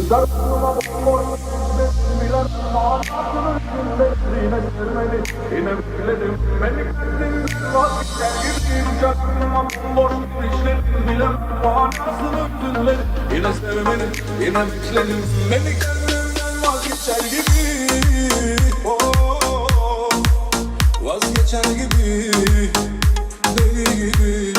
Aklıma bomboş düşlerim bilen Manasını üzülmesin yine bekledim beni kendimden vazgeçer gibi beni kendimden vazgeçer gibi oh, Vazgeçer gibi Deli gibi.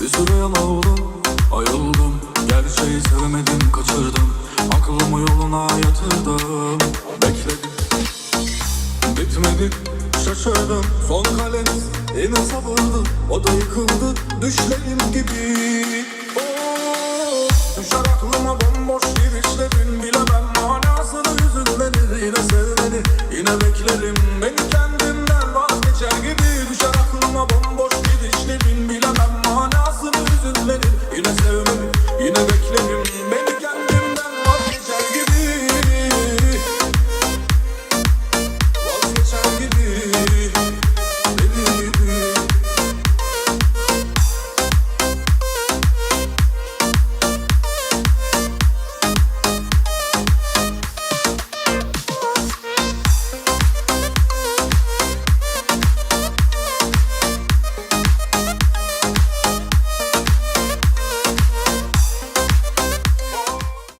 Bir süre oldum, ayıldım Gerçeği sevmedim, kaçırdım. Aklımı yoluna yatırdım. Bekledim, bitmedi Şaşırdım, son kaleniz Yine sabırdı, o da yıkıldı. Düşlerim gibi. Oh, Düşer aklıma bomboş girişlerin Bilemem manasını hüzünlenir Yine sevmeni yine beklerim. Beni kendimden vazgeçer gibi Düşer